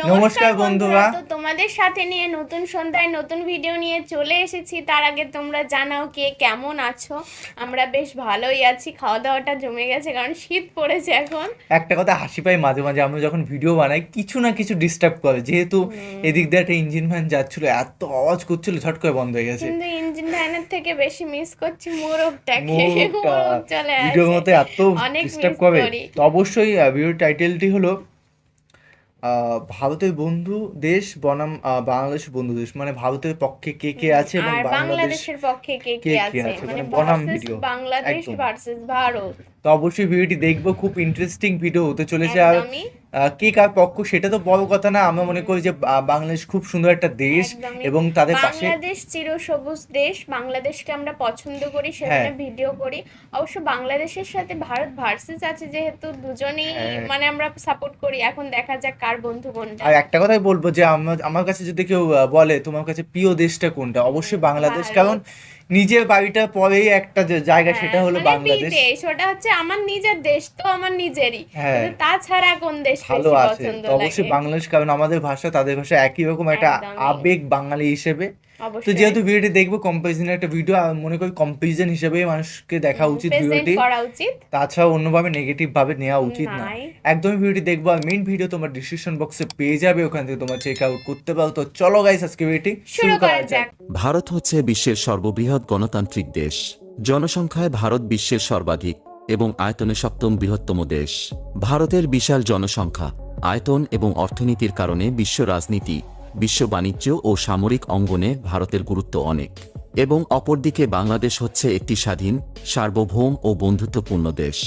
নমস্কার বন্ধুরা। তো তোমাদের সাথে নিয়ে নতুন সন্ধ্যায় নতুন ভিডিও নিয়ে চলে এসেছি। তার আগে তোমরা জানাও কে কেমন আছো। আমরা বেশ ভালোই আছি খাওয়া দাওয়াটা জমে গেছে কারণ শীত পড়েছে এখন। একটা কথা হাসি পাই মাঝে মাঝে আমরা যখন ভিডিও বানাই কিছু না কিছু ডিস্টার্ব করে। যেহেতু এদিক দিয়ে একটা ইঞ্জিন ফ্যান যাচ্ছিল এত আওয়াজ করছিল ঝট করে বন্ধ হয়ে গেছে। কিন্তু ইঞ্জিন ভ্যানের থেকে বেশি মিস করছি মোরগটাকে। মোরগটা। মোরগ চলে ভিডিওর আসে। মধ্যে এত অনেক ডিস্টার্ব করে। তো অবশ্যই ভিডিওর টাইটেলটি হলো ভারতের বন্ধু দেশ বনাম আহ, বাংলাদেশ বন্ধু দেশ। মানে ভারতের পক্ষে কে কে আছে এবং বাংলাদেশ বাংলাদেশের পক্ষে কে কে আছে? মানে মানে বনাম ভিডিও। বাংলাদেশ ভার্সেস ভারত। তো অবশ্যই ভিডিওটি দেখব খুব ইন্টারেস্টিং ভিডিও হতে চলেছে। আর কে কার পক্ষ সেটা তো বড় কথা না। আমরা মনে করি যে বাংলাদেশ খুব সুন্দর একটা দেশ এবং তাদের পাশে বাংলাদেশ চিরসবুজ দেশ। বাংলাদেশকে আমরা পছন্দ করি সেখানে হ্যাঁ। ভিডিও করি। অবশ্য বাংলাদেশের সাথে ভারত ভার্সেস আছে যেহেতু দুজনেই হ্যাঁ। মানে আমরা সাপোর্ট করি। এখন দেখা যাক কার বন্ধু কোনটা আর একটা কথাই বলব যে আমার আমার কাছে যদি কেউ বলে তোমার কাছে প্রিয় দেশটা কোনটা? অবশ্যই বাংলাদেশ। কারণ নিজের বাড়িটা পরেই একটা যে জায়গা সেটা হ্যাঁ, হলো মানে বাংলাদেশ। দেশ ওটা হচ্ছে আমার নিজের দেশ তো আমার নিজেরই। হ্যাঁ। তাছাড়া কোন দেশ ভালো আছে। অবশ্যই বাংলাদেশ কারণ আমাদের ভাষা তাদের ভাষা একই রকম একটা আবেগ বাঙালি হিসেবে। তো যেহেতু ভিডিওটি দেখব কম্পারিজনের একটা ভিডিও মনে করি কম্পারিজন হিসেবেই মানুষকে দেখা উচিত ভিডিওটি তাছাড়া অন্যভাবে নেগেটিভ ভাবে নেওয়া উচিত না। একদমই ভিডিওটি দেখব আর মেইন ভিডিও তোমার ডিসক্রিপশন বক্সে পেয়ে যাবে ওখান থেকে তোমার চেক আউট করতে পারো। তো চলো গাইস আজকে ভিডিওটি শুরু করা যাক। ভারত হচ্ছে বিশ্বের সর্ববৃহৎ গণতান্ত্রিক দেশ। জনসংখ্যায় ভারত বিশ্বের সর্বাধিক এবং আয়তনে সপ্তম বৃহত্তম দেশ। ভারতের বিশাল জনসংখ্যা আয়তন এবং অর্থনীতির কারণে বিশ্ব রাজনীতি বিশ্ব বাণিজ্য ও সামরিক অঙ্গনে ভারতের গুরুত্ব অনেক এবং অপরদিকে বাংলাদেশ হচ্ছে একটি স্বাধীন সার্বভৌম ও বন্ধুত্বপূর্ণ দেশ।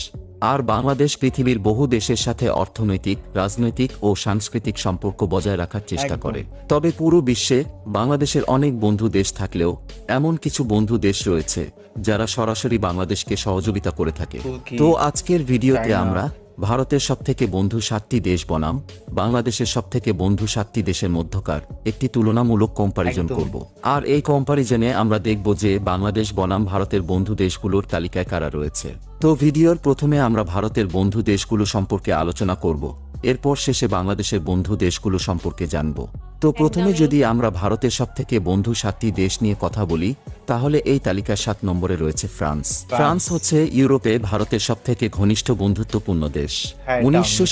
আর বাংলাদেশ পৃথিবীর বহু দেশের সাথে অর্থনৈতিক রাজনৈতিক ও সাংস্কৃতিক সম্পর্ক বজায় রাখার চেষ্টা করে। তবে পুরো বিশ্বে বাংলাদেশের অনেক বন্ধু দেশ থাকলেও এমন কিছু বন্ধু দেশ রয়েছে যারা সরাসরি বাংলাদেশকে সহযোগিতা করে থাকে। তো আজকের ভিডিওতে আমরা ভারতের সবথেকে বন্ধু সাতটি দেশ বনাম বাংলাদেশের সবথেকে বন্ধু সাতটি দেশের মধ্যকার একটি তুলনামূলক কম্পারিজন। করব আর এই কম্পারিজনে আমরা দেখব যে বাংলাদেশ বনাম ভারতের বন্ধু দেশগুলোর তালিকায় কারা রয়েছে তো ভিডিওর প্রথমে আমরা ভারতের বন্ধু দেশগুলো সম্পর্কে আলোচনা করব এরপর শেষে বাংলাদেশের বন্ধু দেশগুলো সম্পর্কে জানব। তো প্রথমে যদি আমরা ভারতের সবথেকে বন্ধু সাতটি দেশ নিয়ে কথা বলি তাহলে এই তালিকার সাত নম্বরে রয়েছে ফ্রান্স। ফ্রান্স। হচ্ছে ইউরোপে ভারতের সবথেকে ঘনিষ্ঠ বন্ধুত্বপূর্ণ দেশ। হ্যাঁ, উনিশশো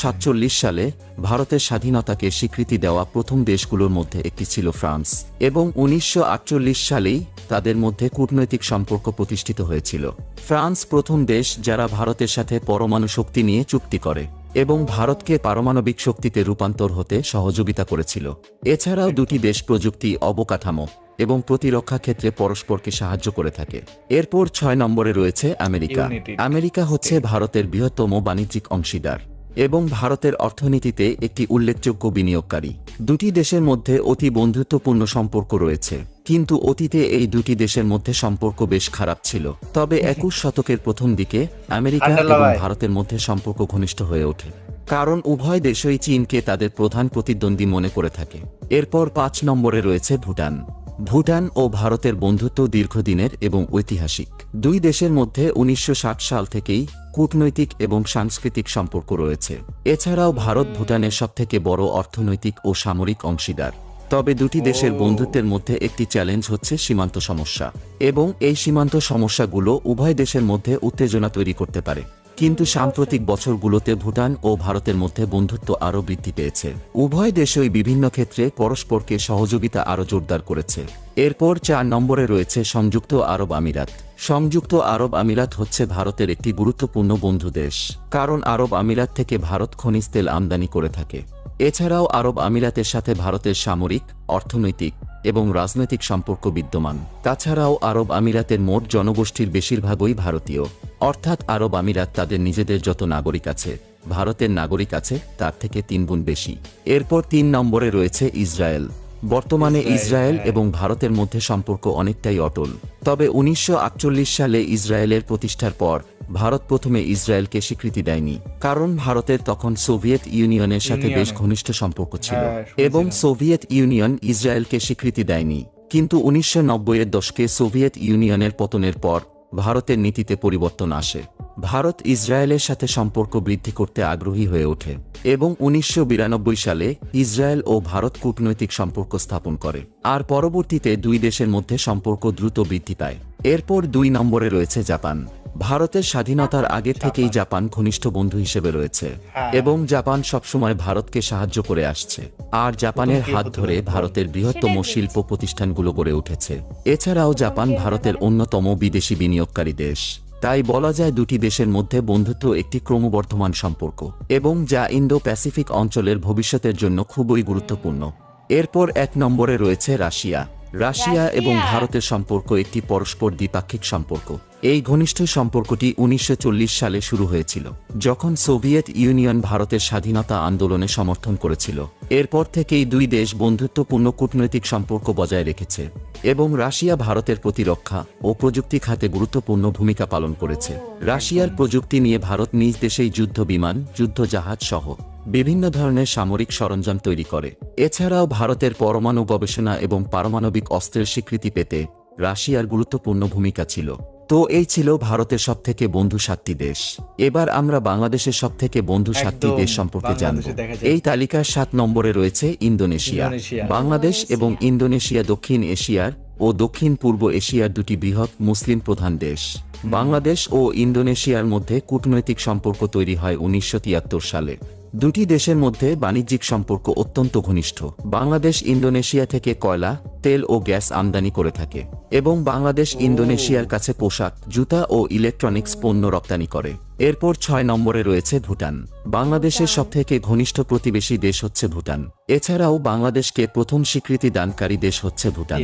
সালে ভারতের স্বাধীনতাকে স্বীকৃতি দেওয়া প্রথম দেশগুলোর মধ্যে একটি ছিল ফ্রান্স এবং উনিশশো আটচল্লিশ সালেই তাদের মধ্যে কূটনৈতিক সম্পর্ক প্রতিষ্ঠিত হয়েছিল। ফ্রান্স প্রথম দেশ যারা ভারতের সাথে পরমাণু শক্তি নিয়ে চুক্তি করে এবং ভারতকে পারমাণবিক শক্তিতে রূপান্তর হতে সহযোগিতা করেছিল। এছাড়াও দুটি দেশ প্রযুক্তি অবকাঠামো এবং প্রতিরক্ষা ক্ষেত্রে পরস্পরকে সাহায্য করে থাকে। এরপর ছয় নম্বরে রয়েছে আমেরিকা। আমেরিকা হচ্ছে ভারতের বৃহত্তম বাণিজ্যিক অংশীদার এবং ভারতের অর্থনীতিতে একটি উল্লেখযোগ্য বিনিয়োগকারী। দুটি দেশের মধ্যে অতি বন্ধুত্বপূর্ণ সম্পর্ক রয়েছে। কিন্তু অতীতে এই দুটি দেশের মধ্যে সম্পর্ক বেশ খারাপ ছিল। তবে একুশ শতকের প্রথম দিকে আমেরিকা এবং ভারতের মধ্যে সম্পর্ক ঘনিষ্ঠ হয়ে ওঠে। কারণ উভয় দেশই চীনকে তাদের প্রধান প্রতিদ্বন্দ্বী মনে করে থাকে। এরপর পাঁচ নম্বরে রয়েছে ভুটান। ভুটান ও ভারতের বন্ধুত্ব দীর্ঘদিনের এবং ঐতিহাসিক। দুই দেশের মধ্যে উনিশশো ষাট সাল থেকেই কূটনৈতিক এবং সাংস্কৃতিক সম্পর্ক রয়েছে। এছাড়াও ভারত ভুটানের সবথেকে বড় অর্থনৈতিক ও সামরিক অংশীদার। তবে দুটি দেশের বন্ধুত্বের মধ্যে একটি চ্যালেঞ্জ হচ্ছে সীমান্ত সমস্যা এবং এই সীমান্ত সমস্যাগুলো উভয় দেশের মধ্যে উত্তেজনা তৈরি করতে পারে। কিন্তু সাম্প্রতিক বছরগুলোতে ভুটান ও ভারতের মধ্যে বন্ধুত্ব আরও বৃদ্ধি পেয়েছে। উভয় দেশই বিভিন্ন ক্ষেত্রে পরস্পরকে সহযোগিতা আরও জোরদার করেছে। এরপর চার নম্বরে রয়েছে সংযুক্ত আরব আমিরাত। সংযুক্ত আরব আমিরাত হচ্ছে ভারতের একটি গুরুত্বপূর্ণ বন্ধু দেশ। কারণ আরব আমিরাত থেকে ভারত খনিজ তেল আমদানি করে থাকে। এছাড়াও আরব আমিরাতের সাথে ভারতের সামরিক অর্থনৈতিক এবং রাজনৈতিক সম্পর্ক বিদ্যমান। তাছাড়াও আরব আমিরাতের মোট জনগোষ্ঠীর বেশিরভাগই ভারতীয়। অর্থাৎ আরব আমিরাত তাদের নিজেদের যত নাগরিক আছে ভারতের নাগরিক আছে তার থেকে তিন গুণ বেশি। এরপর তিন নম্বরে রয়েছে ইসরায়েল। বর্তমানে ইসরায়েল, ইসরায়েল হ্যাঁ। এবং ভারতের মধ্যে সম্পর্ক অনেকটাই অটল। তবে উনিশশো আটচল্লিশ সালে ইসরায়েলের প্রতিষ্ঠার পর ভারত প্রথমে ইসরায়েলকে স্বীকৃতি দেয়নি কারণ ভারতের তখন সোভিয়েত ইউনিয়নের সাথে বেশ ঘনিষ্ঠ সম্পর্ক ছিল হ্যাঁ, এবং সোভিয়েত ইউনিয়ন ইসরায়েলকে স্বীকৃতি দেয়নি। কিন্তু উনিশশো এর দশকে সোভিয়েত ইউনিয়নের পতনের পর ভারতের নীতিতে পরিবর্তন আসে। ভারত ইসরায়েলের সাথে সম্পর্ক বৃদ্ধি করতে আগ্রহী হয়ে ওঠে এবং উনিশশো বিরানব্বই সালে ইসরায়েল ও ভারত কূটনৈতিক সম্পর্ক স্থাপন করে। আর পরবর্তীতে দুই দেশের মধ্যে সম্পর্ক দ্রুত বৃদ্ধি পায়। এরপর দুই নম্বরে রয়েছে জাপান। ভারতের স্বাধীনতার আগে থেকেই জাপান ঘনিষ্ঠ বন্ধু হিসেবে রয়েছে হ্যাঁ। এবং জাপান সবসময় ভারতকে সাহায্য করে আসছে। আর জাপানের হাত ধরে ভারতের বৃহত্তম শিল্প প্রতিষ্ঠানগুলো গড়ে উঠেছে। এছাড়াও জাপান ভারতের অন্যতম বিদেশি বিনিয়োগকারী দেশ। তাই বলা যায় দুটি দেশের মধ্যে বন্ধুত্ব একটি ক্রমবর্ধমান সম্পর্ক এবং যা ইন্দো প্যাসিফিক অঞ্চলের ভবিষ্যতের জন্য খুবই গুরুত্বপূর্ণ। এরপর এক নম্বরে রয়েছে রাশিয়া। রাশিয়া এবং ভারতের সম্পর্ক একটি পরস্পর দ্বিপাক্ষিক সম্পর্ক। এই ঘনিষ্ঠ সম্পর্কটি উনিশশো চল্লিশ সালে শুরু হয়েছিল যখন সোভিয়েত ইউনিয়ন ভারতের স্বাধীনতা আন্দোলনে সমর্থন করেছিল। এরপর থেকেই দুই দেশ বন্ধুত্বপূর্ণ কূটনৈতিক সম্পর্ক বজায় রেখেছে এবং রাশিয়া ভারতের প্রতিরক্ষা ও প্রযুক্তি খাতে গুরুত্বপূর্ণ ভূমিকা পালন করেছে। রাশিয়ার প্রযুক্তি নিয়ে ভারত নিজ দেশেই যুদ্ধ বিমান যুদ্ধ জাহাজ সহ বিভিন্ন ধরনের সামরিক সরঞ্জাম তৈরি করে। এছাড়াও ভারতের পরমাণু গবেষণা এবং পারমাণবিক অস্ত্রের স্বীকৃতি পেতে রাশিয়ার গুরুত্বপূর্ণ ভূমিকা ছিল। তো এই ছিল ভারতের সবথেকে বন্ধু সাতটি দেশ। এবার আমরা বাংলাদেশের সবথেকে বন্ধু সাতটি দেশ সম্পর্কে জানব। এই তালিকার সাত নম্বরে রয়েছে ইন্দোনেশিয়া। ইন্দোনেশিয়া। বাংলাদেশ এবং ইন্দোনেশিয়া দক্ষিণ এশিয়ার ও দক্ষিণ পূর্ব এশিয়ার দুটি বৃহৎ মুসলিম প্রধান দেশ। বাংলাদেশ ও ইন্দোনেশিয়ার মধ্যে কূটনৈতিক সম্পর্ক তৈরি হয় উনিশশো তিয়াত্তর সালে। দুটি দেশের মধ্যে বাণিজ্যিক সম্পর্ক অত্যন্ত ঘনিষ্ঠ। বাংলাদেশ ইন্দোনেশিয়া থেকে কয়লা তেল ও গ্যাস আমদানি করে থাকে এবং বাংলাদেশ ইন্দোনেশিয়ার কাছে পোশাক জুতা ও ইলেকট্রনিক্স পণ্য রপ্তানি করে। এরপর ছয় নম্বরে রয়েছে ভুটান। বাংলাদেশের সবথেকে ঘনিষ্ঠ প্রতিবেশী দেশ হচ্ছে ভুটান। এছাড়াও বাংলাদেশকে প্রথম স্বীকৃতি দানকারী দেশ হচ্ছে ভুটান।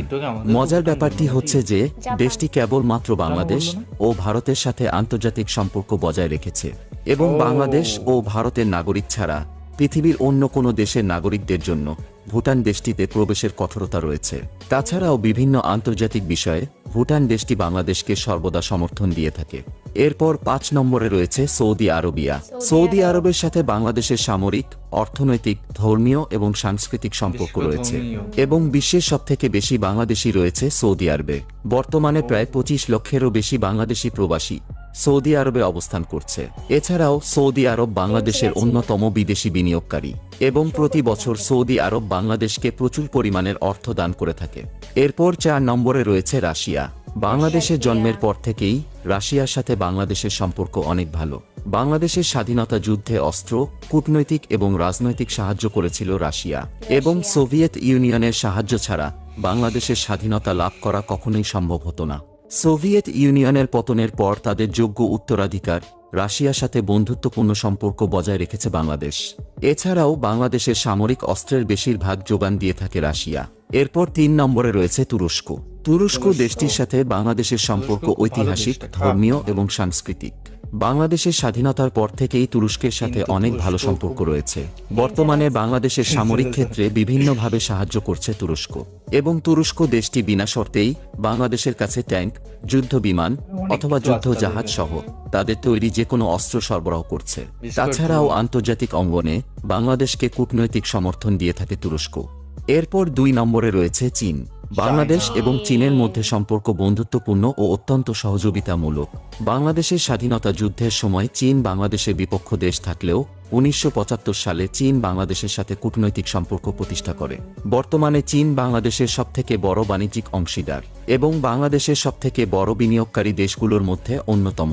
মজার ব্যাপারটি হচ্ছে যে। দেশটি কেবলমাত্র বাংলাদেশ ও ভারতের সাথে আন্তর্জাতিক সম্পর্ক বজায় রেখেছে। এবং বাংলাদেশ ও ভারতের নাগরিক ছাড়া পৃথিবীর অন্য কোনো দেশের নাগরিকদের জন্য ভুটান দেশটিতে প্রবেশের কঠোরতা রয়েছে। তাছাড়াও বিভিন্ন আন্তর্জাতিক বিষয়ে ভুটান দেশটি বাংলাদেশকে সর্বদা সমর্থন দিয়ে থাকে। এরপর পাঁচ নম্বরে রয়েছে সৌদি আরবিয়া। সৌদি আরবের সাথে বাংলাদেশের সামরিক অর্থনৈতিক ধর্মীয় এবং সাংস্কৃতিক সম্পর্ক রয়েছে এবং বিশ্বের সবথেকে বেশি বাংলাদেশি রয়েছে সৌদি আরবে। বর্তমানে প্রায় পঁচিশ লক্ষেরও বেশি বাংলাদেশি প্রবাসী সৌদি আরবে অবস্থান করছে। এছাড়াও সৌদি আরব বাংলাদেশের অন্যতম বিদেশি বিনিয়োগকারী এবং প্রতি বছর সৌদি আরব বাংলাদেশকে প্রচুর পরিমাণের অর্থ দান করে থাকে। এরপর চার নম্বরে রয়েছে রাশিয়া। বাংলাদেশের জন্মের পর থেকেই রাশিয়ার সাথে বাংলাদেশের সম্পর্ক অনেক ভালো। বাংলাদেশের স্বাধীনতা যুদ্ধে অস্ত্র, কূটনৈতিক এবং রাজনৈতিক সাহায্য করেছিল রাশিয়া এবং সোভিয়েত ইউনিয়নের সাহায্য ছাড়া বাংলাদেশের স্বাধীনতা লাভ করা কখনোই সম্ভব হতো না। সোভিয়েত ইউনিয়নের পতনের পর তাদের যোগ্য উত্তরাধিকার রাশিয়ার সাথে বন্ধুত্বপূর্ণ সম্পর্ক বজায় রেখেছে বাংলাদেশ। এছাড়াও বাংলাদেশের সামরিক অস্ত্রের বেশিরভাগ যোগান দিয়ে থাকে রাশিয়া। এরপর তিন নম্বরে রয়েছে তুরস্ক। তুরস্ক তুরস্ক। দেশটির সাথে বাংলাদেশের সম্পর্ক ঐতিহাসিক ধর্মীয় এবং সাংস্কৃতিক। বাংলাদেশের স্বাধীনতার পর থেকেই তুরস্কের সাথে অনেক ভালো সম্পর্ক রয়েছে। বর্তমানে বাংলাদেশের সামরিক ক্ষেত্রে বিভিন্নভাবে সাহায্য করছে তুরস্ক। এবং তুরস্ক দেশটি বিনা শর্তেই বাংলাদেশের কাছে ট্যাঙ্ক যুদ্ধ বিমান অথবা যুদ্ধ জাহাজ সহ তাদের তৈরি যে কোনো অস্ত্র সরবরাহ করছে। তাছাড়াও আন্তর্জাতিক অঙ্গনে বাংলাদেশকে কূটনৈতিক সমর্থন দিয়ে থাকে তুরস্ক। এরপর দুই নম্বরে রয়েছে চীন। বাংলাদেশ এবং চীনের মধ্যে সম্পর্ক বন্ধুত্বপূর্ণ ও অত্যন্ত সহযোগিতামূলক। বাংলাদেশের স্বাধীনতা যুদ্ধের সময় চীন বাংলাদেশের বিপক্ষ দেশ থাকলেও উনিশশো পঁচাত্তর সালে চীন বাংলাদেশের সাথে কূটনৈতিক সম্পর্ক প্রতিষ্ঠা করে। বর্তমানে চীন বাংলাদেশের সবথেকে বড় বাণিজ্যিক অংশীদার এবং বাংলাদেশের সবথেকে বড় বিনিয়োগকারী দেশগুলোর মধ্যে অন্যতম।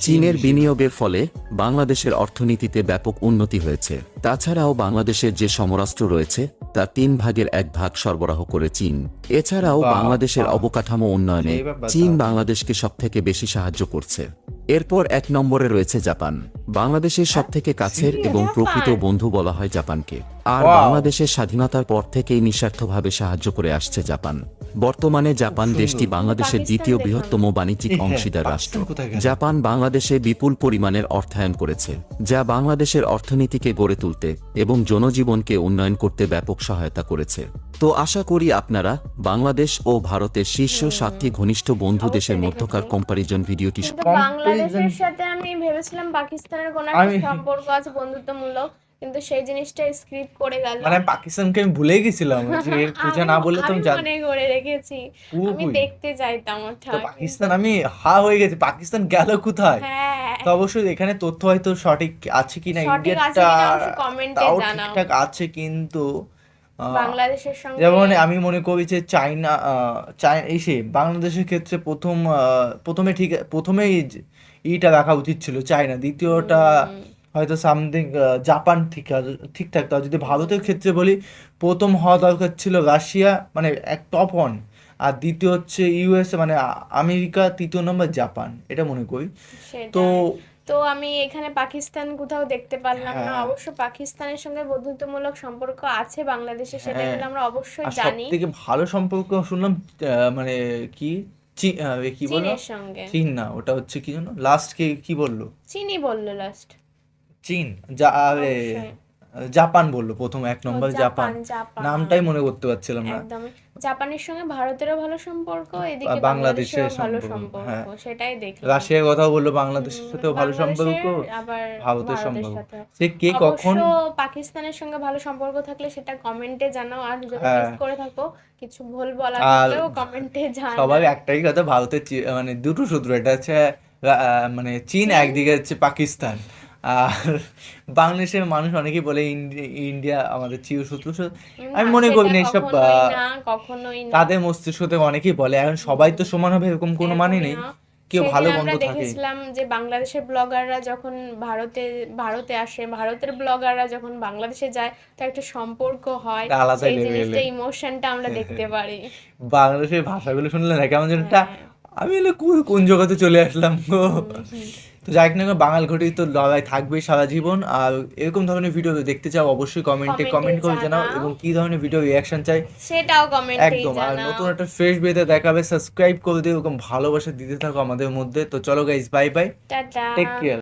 চীনের বিনিয়োগের ফলে বাংলাদেশের অর্থনীতিতে ব্যাপক উন্নতি হয়েছে। তাছাড়াও বাংলাদেশের যে সমরাষ্ট্র রয়েছে তা তিন ভাগের এক ভাগ সরবরাহ করে চীন। এছাড়াও বাংলাদেশের অবকাঠামো উন্নয়নে চীন। বাংলাদেশকে সবথেকে বেশি সাহায্য করছে। এরপর এক নম্বরে রয়েছে জাপান। বাংলাদেশের সবথেকে কাছের এবং প্রকৃত বন্ধু বলা হয় জাপানকে। আর বাংলাদেশের স্বাধীনতার পর থেকেই নিঃস্বার্থভাবে সাহায্য করে আসছে জাপান। বর্তমানে জাপান দেশটি বাংলাদেশের দ্বিতীয় বৃহত্তম বাণিজ্যিক হ্যাঁ, অংশীদার রাষ্ট্র। জাপান বাংলাদেশে বিপুল পরিমাণের অর্থায়ন করেছে যা বাংলাদেশের অর্থনীতিকে গড়ে তুলতে এবং জনজীবনকে উন্নয়ন করতে ব্যাপক সহায়তা করেছে। তো আশা করি আপনারা বাংলাদেশ ও ভারতের শীর্ষ সাতটি ঘনিষ্ঠ বন্ধু দেশের মধ্যকার কম্পারিজন ভিডিওটি বাংলাদেশের সাথে আমি ভেবেছিলাম পাকিস্তানের কোনো একটা সম্পর্ক আছে বন্ধুত্বমূলক। কিন্তু সেই জিনিসটা স্ক্রিপ্ট করে গেল। মানে পাকিস্তানকে আমি ভুলে গেছিলাম যে এর পূজা না বলে তো আমি মনে করে রেখেছি। আমি। দেখতে চাইতাম ওটা তো পাকিস্তান আমি হা হয়ে গেছি। পাকিস্তান গেল কোথায়? হ্যাঁ। তো অবশ্যই এখানে তথ্য হয়তো সঠিক আছে কিনা সঠিক আছে ইন্ডিয়াটা কিনা অবশ্যই কমেন্টে তাও ঠিকঠাক আছে কিন্তু বাংলাদেশের সঙ্গে যেমন আমি মনে করি যে চাইনা চাই এই সে বাংলাদেশের ক্ষেত্রে প্রথম প্রথমে ঠিক প্রথমেই ইটা রাখা উচিত ছিল চায়না। দ্বিতীয়টা হয়তো সামথিং জাপান ঠিক আছে- ঠিক থাকতো আর যদি ভারতের ক্ষেত্রে বলি প্রথম হওয়া দরকার ছিল রাশিয়া মানে এক টপ ওয়ান আর দ্বিতীয় হচ্ছে ইউএসএ মানে আমেরিকা তৃতীয় নম্বর জাপান এটা মনে করি। তো তো আমি এখানে পাকিস্তান কোথাও দেখতে পারলাম না। হ্যাঁ। অবশ্য পাকিস্তানের সঙ্গে বন্ধুত্বমূলক সম্পর্ক আছে বাংলাদেশের সেটা হ্যাঁ। কিন্তু আমরা অবশ্যই জানি। থেকে ভালো সম্পর্ক শুনলাম মানে কি? কি বলল চীনের চীন না ওটা হচ্ছে কি জানো লাস্ট কে কি বলল? চীনই বলল লাস্ট চীন যা আরে জাপান বলল প্রথম এক নম্বর জাপান নামটাই মনে করতে পারছিলাম না। জাপানের সঙ্গে ভারতেরও ভালো সম্পর্ক এদিকে বাংলাদেশের ভালো সম্পর্ক, হ্যাঁ। সেটাই রাশিয়ার কথাও বলল বাংলাদেশের সাথেও ভালো সম্পর্ক আবার ভারতের সম্পর্ক। সে কে কখন? পাকিস্তানের সঙ্গে ভালো সম্পর্ক থাকলে সেটা কমেন্টে জানাও আর যদি হ্যাঁ। মিস করে থাকো কিছু ভুল বলা থাকলেও কমেন্টে জানাও। সবার একটাই কথা ভারতের মানে দুটো সূত্র এটা হচ্ছে মানে চীন। একদিকে হচ্ছে পাকিস্তান। আর বাংলাদেশের মানুষ অনেকেই বলে ইন্ডিয়া আমাদের চিরশত্রু। সো- আমি মনে করি না এসব তাদের মস্তিষ্কতে অনেকেই বলে এখন সবাই তো সমান হবে এরকম কোনো মানে নেই। কেউ ভালো বন্ধু থাকে। দেখেছিলাম যে বাংলাদেশের ব্লগাররা যখন ভারতে ভারতে আসে ভারতের ব্লগাররা যখন বাংলাদেশে যায় তো একটা সম্পর্ক হয়। জিনিসটা এর। ইমোশনটা আমরা দেখতে পারি। বাংলাদেশের ভাষাগুলো শুনলে না কেমন যেন একটা হ্যাঁ। আমি কোন জগতে চলে আসলাম গো। তো যাই না বাঙাল ঘটি তো লড়াই থাকবেই সারা জীবন। আর এরকম ধরনের ভিডিও দেখতে চাও অবশ্যই কমেন্টে কমেন্ট করে জানাও। এবং কি ধরনের ভিডিও রিয়াকশন চাই সেটাও কমেন্টে একদম। আর নতুন একটা ফ্রেশ বেতে দেখাবে সাবস্ক্রাইব করে দিও এরকম ভালোবাসা দিতে থাকো আমাদের মধ্যে। তো চলো guys bye bye take care